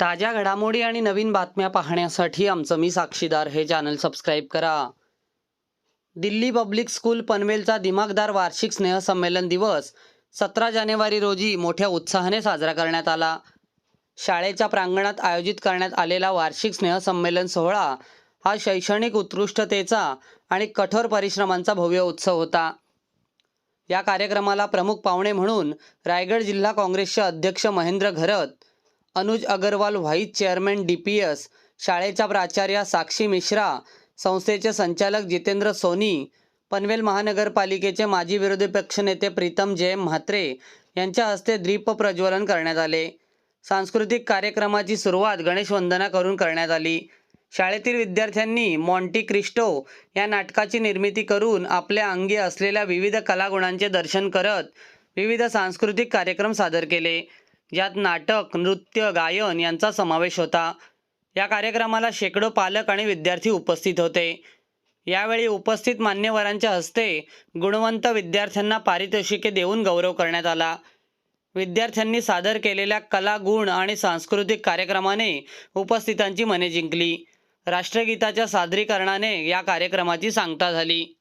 ताज्या घडामोडी आणि नवीन बातम्या पाहण्यासाठी आमचं मी साक्षीदार हे चॅनल सबस्क्राईब करा. दिल्ली पब्लिक स्कूल पनवेलचा दिमागदार वार्षिक स्नेहसंमेलन दिवस सतरा जानेवारी रोजी मोठ्या उत्साहाने साजरा करण्यात आला. शाळेच्या प्रांगणात आयोजित करण्यात आलेला वार्षिक स्नेहसंमेलन सोहळा हा शैक्षणिक उत्कृष्टतेचा आणि कठोर परिश्रमांचा भव्य उत्सव होता. या कार्यक्रमाला प्रमुख पाहुणे म्हणून रायगड जिल्हा काँग्रेसचे अध्यक्ष Mahendra Gharat Anuj Agarwal vice chairman D P S शाळेच्या प्राचार्या साक्षी मिश्रा संस्थेचे संचालक जितेंद्र सोनी पनवेल महानगरपालिकेचे माजी विरोधी पक्षनेते प्रीतम जयम म्हात्रे यांच्या हस्ते द्वीप प्रज्वलन करण्यात आले. सांस्कृतिक कार्यक्रमाची सुरुवात गणेश वंदना करून करण्यात आली. शाळेतील विद्यार्थ्यांनी मॉन्टी क्रिस्टो या नाटकाची निर्मिती करून आपल्या अंगी असलेल्या विविध कलागुणांचे दर्शन करत विविध सांस्कृतिक कार्यक्रम सादर केले. यात नाटक नृत्य गायन यांचा समावेश होता. या कार्यक्रमाला शेकडो पालक आणि विद्यार्थी उपस्थित होते. यावेळी उपस्थित मान्यवरांच्या हस्ते गुणवंत विद्यार्थ्यांना पारितोषिके देऊन गौरव करण्यात आला. विद्यार्थ्यांनी सादर केलेल्या कला गुण आणि सांस्कृतिक कार्यक्रमाने उपस्थितांची मने जिंकली. राष्ट्रगीताच्या सादरीकरणाने या कार्यक्रमाची सांगता झाली.